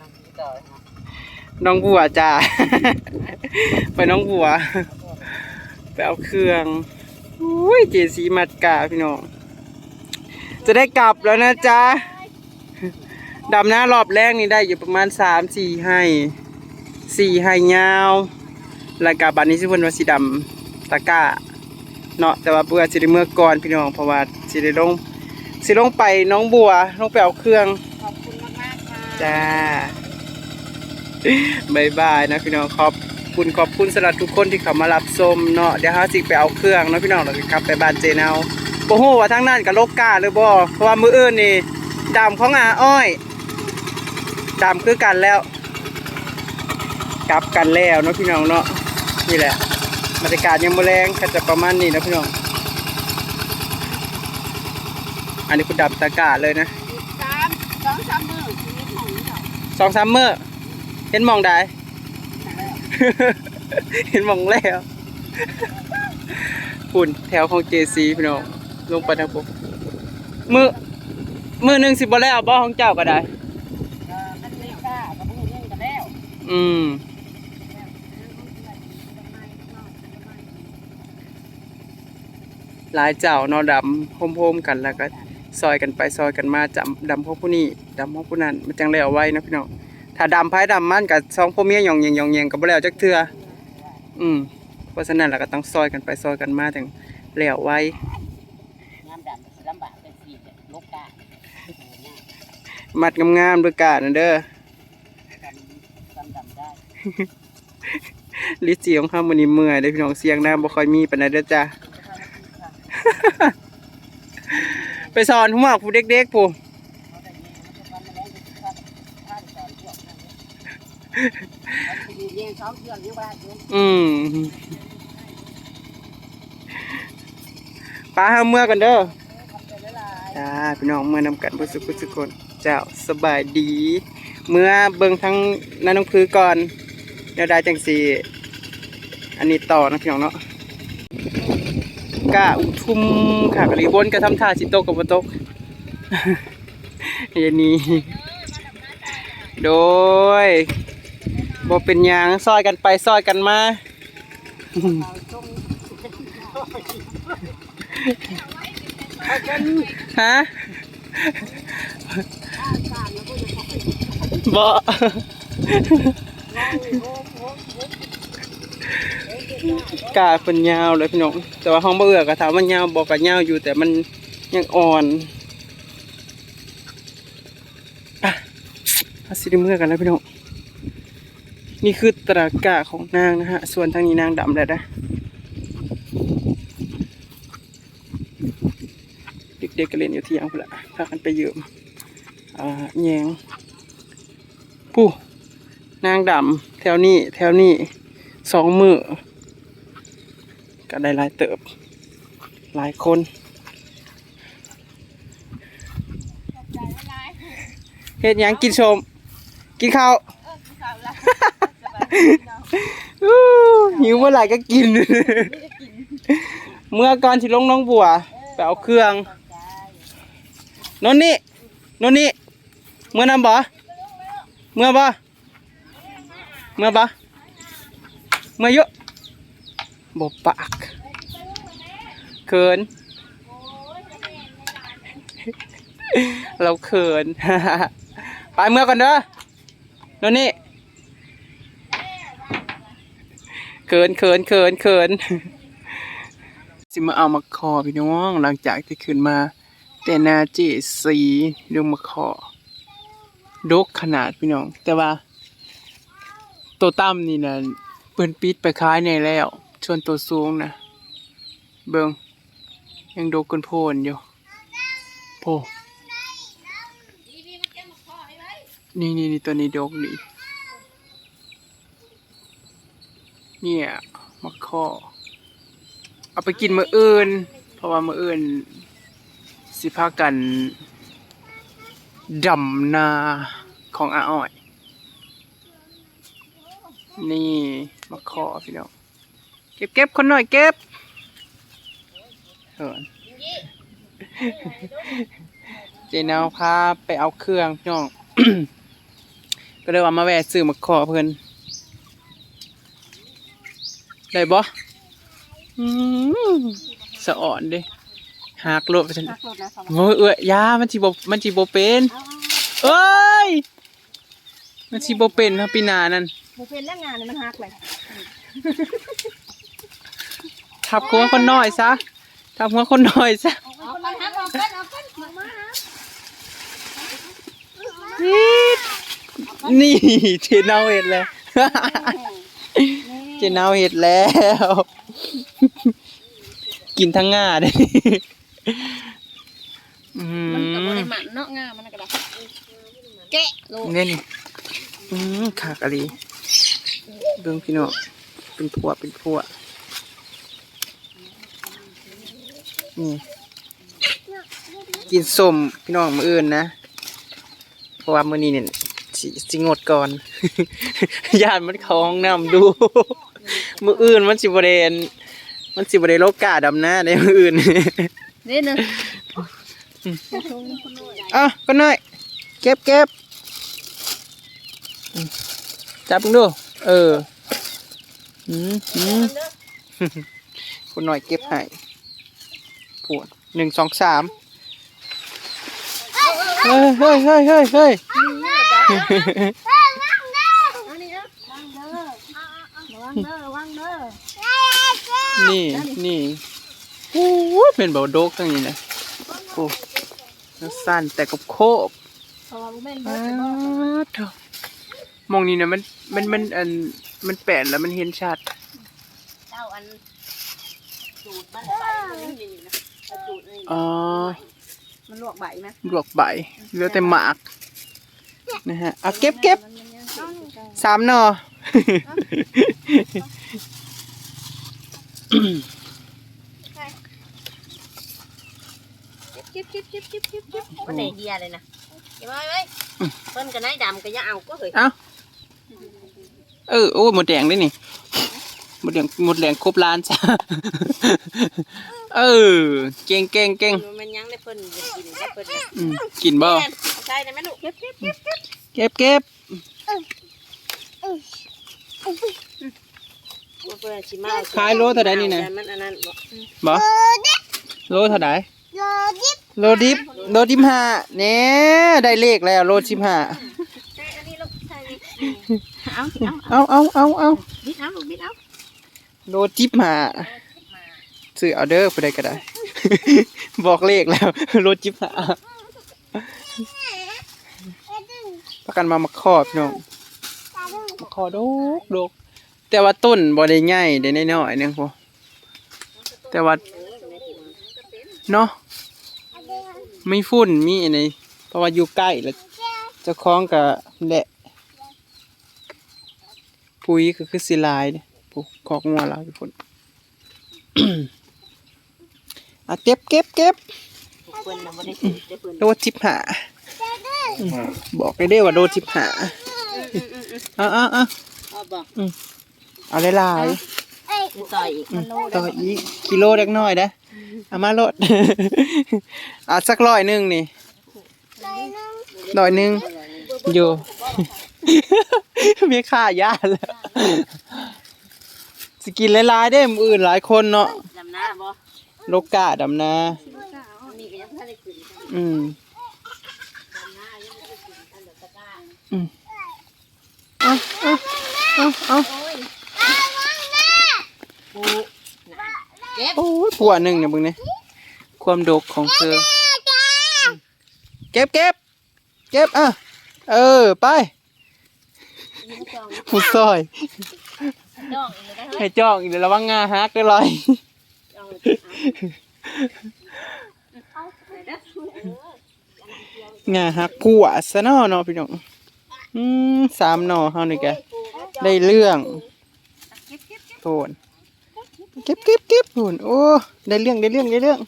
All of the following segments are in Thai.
น้องพี่ต่อนะน้องบัวจ้า ไปน้องบัว ไปเอาเครื่องอุ้ยเจสีมัดกาพี่น้อง จะได้กลับแล้วนะจ๊ะ ดำหน้ารอบแรกนี่ได้อยู่ประมาณสามสี่ให้สี่ให้ยาวแล้วก็บัดนี้สิเพิ่นวสิดำตะก้า เนาะแต่ว่าเบื่อสิได้เมื่อก่อนพี่น้องเพราะว่าสิได้ลงสิลงไปน้องบัวลงไปเอาเครื่อง จ้าบายบายนะพี่น้องขอบคุณขอบคุณสำหรับทุกคนที่เขามารับชมเนาะเดี๋ยวฮาสิไปเอาเครื่องนะพี่น้องเราจะขับไปบ้านเจนเอาโอ้โหว่าทั้งนั้นกับโลกกาเลยบ่เพราะว่ามืออื่นนี่ดำของอาอ้อยดำคือกันแล้ว กลับกันแล้วเนาะพี่น้องเนาะนี่แหละบรรยากาศยังบ่แรงก็จะประมาณนี้นะพี่น้อง อันนี้คุณดำตะกร้าเลยนะสามสองสามมือ สองสามเมื่อเห็นหมองได้ เห็นหมองแล้วฝุ่นแถวของเจซีพี่น้องลงไปทางปุ๊บมือมือหนึ่งสิบบ่แล้วบ่ของเจ้าก็ได้เออมันไม่กล้ากับพวกนี้กันแล้วอืมหลายเจ้าเนอดำโฮมๆกันแล้วก็ ซอยกันไปซอยกันมาจำดำของผู้นี้ดำของผู้นั้นมันจังแล้วไว้นะพี่น้องถ้าดำไพ่ดำมันกับสองพ่อเมียหยองเยงหยองเยงกับบ่แล้วจักเทื่ออืมเพราะฉะนั้นเราก็ต้องซอยกันไปซอยกันมาถึงแล้วไว้งามดำสิลำบากเป็นสีเนี่ยลกกาเนี่ยมัดงามๆด้วยกานะเด้อดำดำดำได้ลิจีของข้ามันนี้เมื่อยเด้อพี่น้องเสียงน้ำบ่ค่อยมีปานใดเด้อจ้า ไปสอนผู้เด็กๆผู้เขาได้ยินมันจะฟันมาแล้วจะฟันฟันสอนพวกนั้นเนี่ยมันจะมีเลี้ยงสองเดือนอยู่บ้อืมป้าห้ามเมื่อกันเด้อจ้าพี่น้องเมื่อนำกันเพื่อสุขสุขคนเจ้าสบายดี เมื่อเบิ่งทั้งนันน้องพื้ก่อนเดี๋ยวได้จังสีอันนี้ต่อนะพี่น้องเนาะ กะอุทุมขากะลีบนกระทำท่าสิโตกับบโตกยานี้โดยบ่เป็นยังซอยกันไปซอยกันมาฮะข้าวสารแล้วก็จะขอไปบ่ กาเป็นยาวเลยพี่น้องแต่ว่าห้องบ่เอือกก็ถามว่ายาวบอกก็ยาวอยู่ แต่มันยังอ่อนอะอาสิดเมื่อกันแล้วพี่น้องนี่คือตรากาของนางนะฮะ ส่วนทางนี้นางดำแล้วนะเด็กๆก็เล่นอยู่ที่ยังพุ่นละพากันไปยืมอ่าแยงผู้นางดำแถวนี้ แถวนี้สองมือ ก็ได้หลายเติบ หลายคนเฮ็ดหยังกินชม กินข้าวอู้หิวเมื่อไหร่ก็กิน เมื่อก่อนที่ลงน้องบัวไปเอาเครื่องนนนี่นนนี่เมื่อนำบ่เมื่อบ่เมื่อบ่เมื่อเยอะ บปากเขิน เราเขิน ไปเมื่อก่อนเด้อนนนี่เขินเขินเขินเขินสิมาเอามาคอพี่น้องหลังจากที่ขึ้นมา แต่นาเจสีดูมาคอดกขนาดพี่น้อง แต่ว่า ตัวต่ำนี่นะเปิ้นปิดไปคล้ายในแล้ว ชวนตัวสูงนะเบิงยังดกกันโพนอยู่โพนี่นี่นี่ตัวนี้ดกนี่เนี่ยมาคอเอาไปกินมืออื่น เพราะว่ามืออื่น สิพากันดำนาของอาอ้อย นี่มาขอพี่น้อง ก็บเก็บคนหน่อยเก็บเออเจนาวพาไปเอาเครื่องพี่น้อง ก็เลยว่ามาแวะซื้อมาขอเพิ่นได้บ่อืมสะอ่อนเด้หักโลดไปซั่นนักโทษนะสวัสดีโอ้ยเอ้ยยามันสิบ่มันสิบ่เป็นเอาเอ้ย มันสิบ่เป็นครับปีหน้านั่นๆบุเป็นแล้วงานเนี่ยมันหักเลย ทับหัวคนน้อยซะทับหัวคนน้อยซะเอาไปหักเอากันเอากันมามาหานี่เจนเอาเห็ดแล้วเจนเอาเห็ดแล้ว กินทั้งง่าเด้อืมันก็บ่มได้หมันเนาะงามันก็ได้แกะโลดเนี่ยนี่อืมขากอะไรเบิ่งพี่น้องเป็นพวกเป็นพวก นี่ กินส้มพี่น้องมื้ออื่นนะเพราะว่ามื้อนี้เนี่ยสิสิงดก่อน ญาติมันเข้าห้องน้ำดู มื้ออื่นมันสิบ่ได้อันมันสิบ่ได้โลกาดำหน้าในมื้ออื่นนี่นึงอะก็น้อย เก็บเก็บอืมจับมึงดู เออ อืมอืมคนน้อยเก็บให้ ปวดหนึ่งสองสามเฮ้ยเฮ้ยเฮ้ยเฮ้ยเฮ้ยเอานี่เอาวางเด้อระวังเด้อระวังเด้อนี่นี่โอ้ยเป็นเบาโดกทั้งนี้นะโอ้แล้วสั้นแต่กับโคบเพราะว่าบ่แม่นเบิอ้าดจะบอกวเถอะมองนี่นะมันมันมันอันมันแปดแล้วมันเห็นชัดเจ้าอันจูดมันใบมันนี่นี่นะเอาจูดนี่อ๋อ มันลวกใบไหมลวกใบเหลือแต่หมากนะฮะเอาเก็บเก็บมันยังสิใกล้สามหนอๆเก็บเก็บเก็บเก็บเก็บเก็บมันได้เดียเลยนะเดี๋ยวไว้ไว้เพิ่นก็นายดำก็อย่าเอาก็เฮ้ยเอาเออโอ้ยหมดแดงด้วยนี่หมดแดงหมดแดงครบล้านจ้ะ เออ เก่งเก่งเก่งมันยังได้เพิ่นจะกินได้เพิ่นนะอืมกินบ่แม่นใช่ได้ไหมลูกเก็บเก็บเก็บเก็บเก็บเพิ่นสิมาขายโลเท่าใดนี่นะมันอันนั้นบ่บ่โลเท่าไหร่โลดิบโลดิบห้าเนี่ยได้เลขแล้วโลสิบห้าใช่อันนี้ลูกใช่นี่เอาเอาเอาเอาเอาเอาบิดเอาลูกบิดเอาโลจิบห้า ซื้อเอาเด้อผู้ใดก็ได้ บอกเลขแล้วโลจิบห้าประกันมามาครอบน้องมาขอดกดกแต่ว่าต้นบ่ได้ใหญ่ได้น้อยๆนึงพอแต่ว่าเนาะไม่ฝุ่นมีอันนี้เพราะว่าอยู่ใกล้แล้วเจ้าของก็แหละปุ๋ยก็คือสิลายเนี่ยปุ๊คอกงัวเราอยู่พุ่น อะเก็บเก็บเก็บเพิ่นน่ะบ่ได้ซื้อได้เพิ่นโดจิบหาบอกได้เด้อว่าโดจิบหาเอาเอาเอาเอาบ่เอาหลายมันต่อยอีกมันโลๆต่ออีกกิโลเล็กน้อยนะเอามาโลดเอาสักร้อยหนึ่งนี่ร้อยหนึ่งอยู่มีค่ายาแล้วสกินหลายๆได้อมืออื่นหลายคนเนาะดำหน้าบ่ โลกาดำนาอันนี้ก็ยังบ่ได้ขึ้นอืมดำหน้ายังบ่ได้ขึ้นอันเดยวตะกร้าอืมเอาเอาเอาเอาปูเก็บโอ้ยผัวหนึ่งเนี่ยมึงเนี่ยความดกของเธอ เก็บเก็บเก็บอะเออ ไปผู้ซอยดองอีกแล้ว ให้จ้องอีกเดี๋ยวระวังงาฮักได้ลอยดอ งเอาไปเด้องาฮักผัวซะเนาะเนาะพี่น้องอืมสามหน่อเฮานี่แกได้เรื่องโทนเก็บเก็บเก็บโทนโอ้ได้เรื่องได้เรื่องได้เรื่อง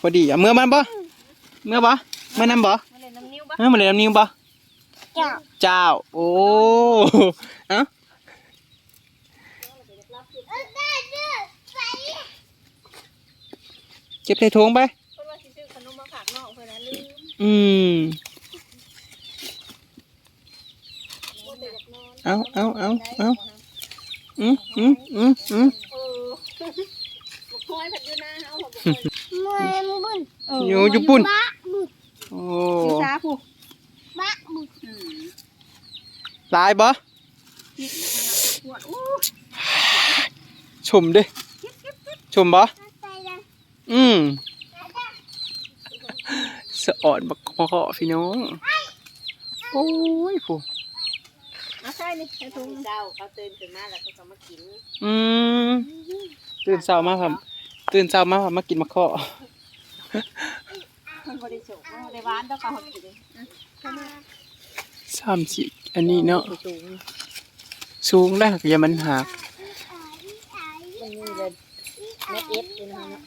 พอดีอะเมื่อมันบ่เมื่อบ่เมื่อนำบ่มาเล่นน้ำนิ้วบ่เออมาเลยน้ำนิ้วบ่ เจ้าเจ้า โอ้เอ้าเก็บใส่ถุงไปเพิ่นว่าสิซื้อขนมมาฝากน้องเพิ่นน่ะลืมอืม บ่ได้อยากนอนเอาเอาเอาเอาอืมอืมอืมอืมเออบ่คอยผัดอยู่นะเฮาบ่คอยมวยมึงบุญเอออยู่ญี่ปุ่นบะบุญโอ้อยู่ซาผู้ บะบุญอืมลายบ่ปวดอู้ชมดิชมบ่ใจละอืมสะอ่อนบักคอพี่น้องโอ้ยผู้เอาใส่นี่ใส่ถุงเช้าเขาตื่นขึ้นมาแล้วเขาก็มากินอืมตื่นเช้ามาครับตื่นเช้ามาครับมากินมะขอเพิ่นบ่ได้สุกเนาะได้หวานแล้วก็เฮากินสามสิอันนี้เนาะสูงสูงแล้วอย่ามันหักมันมีเลยเม็ดเอ็ดอยู่นะเนาะ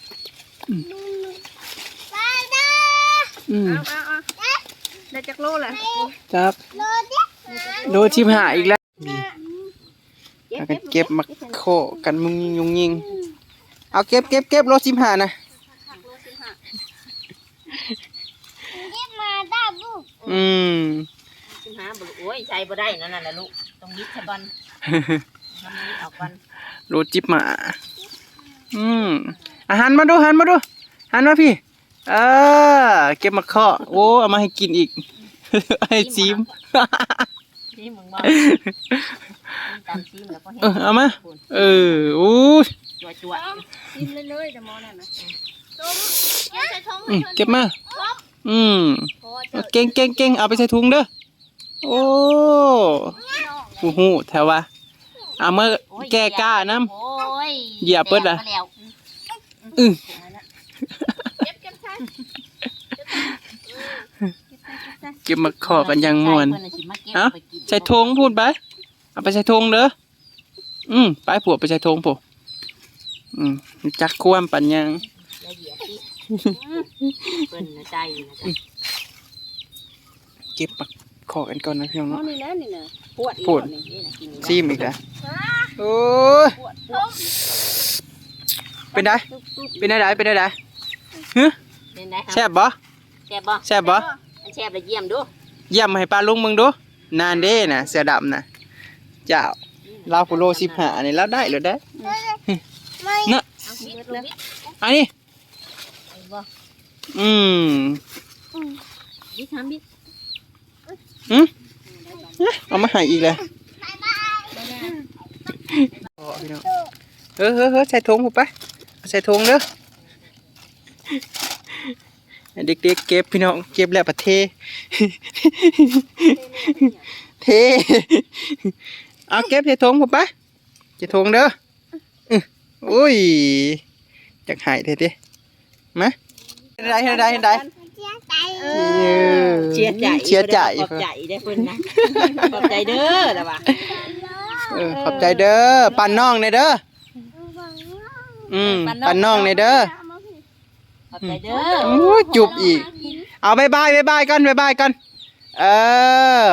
บะดาอืมเอาเอาเอาได้จักโลแหละจับโลเดียโดนชิมหาอีกแล้วพากันเก็บมาโคกันมุงยิงยุงยิงเอาเก็บเก็บเก็บโลชิมหานะ เรียกมาดาบุญ อืมสิหาบ่โอ้ยใช้บ่ได้นั่นน่ะลูกต้องยิดซะก่อนทำนี้ออกก่อนโลจิบหมาอืมอาหารมาดูหันมาดูหันมาพี่ เออ เก็บมาเคาะโอ้เอามาให้กินอีก ให้ซีมซีมึงบ่ตามซีมแล้วก็เออเอามา เออโอ้ยจั่วจั่วกินเลยๆแต่หมอนั่นน่ะเดี๋ยวใส่ถุงอืมเก็บมา อืมพอเจ้าเก่งเก่งเก่งเอาไปใส่ถุงเด้อโอ้โอ้โหแถวว่าเอามาแก้ก้าน้โอ้ยเหยียบเบิดล่ะแตกมาแล้วำอือเก็บเก็บใส่เก็บมาขอกันอยังมวนเพิ่นน่ะสิมาเก็บเอ้าไปกินใส่ธงพูดไปเอาไปใส่ธงเด้ออืมไปผัวไปใส่ธงผัวอืมจักความปัญญัง เพิ่นน่ะใจนะจ๊ะเก็บมาขอกันก่อนนะพี่น้องเอาเนาะนี่นะนี่นะปวดอีกปวดนี่นี่น่ะกินอีกซีมอีกแล้วโอ้ยปวดปวดเป็นไดเป็นไดไดเป็นไดไดฮึเป็นไงครับแซ่บบ่แซ่บบ่แซ่บบ่อันแซ่บแล้วเยี่ยมดูเยี่ยมให้ปลาลุงมึงดูนานเด้น่ะ เสือดำน่ะเจ้าลาวโพโลสิบหานี่แล้วได้หรือได้ไม่เนาะเอาบิดลูกบิดอันนี้เอาบ่ อืมบิดทำบิดหืมเอามาให้อีกเลยพอพี่น้องเออเออเอใส่ถุงผมไปเอาใส่ถุงเด้อให้เด็กๆเก็บพี่น้องเก็บแล้วประเทเทเอาเก็บใส่ถุงผมไปใส่ถุงเด้ออุ้ยจักหายเถอะดิมา เห็นได้เห็นได้เห็นได้เสียใจเชียร์ใจเชียร์ใจขอบใจได้อเพิ่นนะขอบใจเด้อแต่ว่าเออขอบใจเด้อปั่นน้องในอยเด้ออืมปั่นน้องในอยเด้อขอบใจเด้อโอ้ยจุบอีก เอาบายบายบายบายกันบายบายกันเออ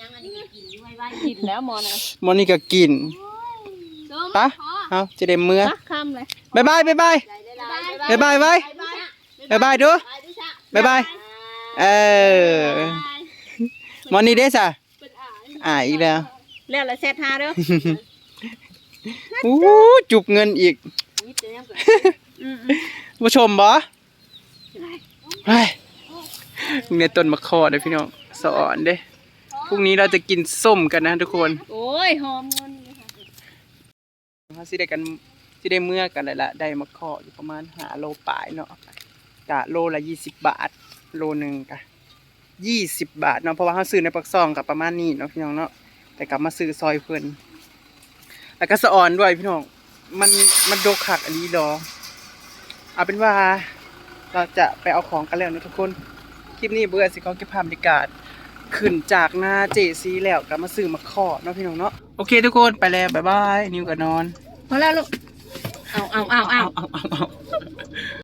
ยังอันนี้ก็กินอยู่ไว้ไว้กินแล้วหมอนะมอนี่ก็กินปะเอาจะได้เมื่อตักคำเลยบายบายบายบายบายบายไว้ บายบายดูบายบายเออมอนี่เด้สะอ่าอีกแล้วแล้วละเซตหาเด้ออู้จุบเงินอีกนิดเดียวก่อนอืมผู้ชมบ่เฮ้ยเนี่ยต้นมะขอเด้อพี่น้องสอนเด้พรุ่งนี้เราจะกินส้มกันนะทุกคนๆโอ้ยหอมเงินเลยค่ะเขาสิได้กันสิได้เมื่อกันเลยละได้มะขออยู่ประมาณหาโลปลายเนาะ กะโลละยี่สิบบาท โลหนึ่งกะยี่สิบบาทเนาะเพราะว่าเขาซื้อในปักซองกับประมาณนี้เนาะพี่น้องเนาะแต่กลับมาซื้อซอยเพิ่นแล้วก็สะออนด้วยพี่น้องมันมันโดขักอันนี้ดอเอาเป็นว่าเราจะไปเอาของกันแล้วนะทุกคน คลิปนี้เบื่อสิเขาเก็บภาพบรรยากาศขึ้นจากหน้าเจซีแล้วกลับมาซื้อมาขอเนาะพี่น้องเนาะโอเคทุกคนไปแล้วบ๊ายบายนิวกับนอนพอแล้วลูกเอาเอาเอาเอาเอาเอาเอา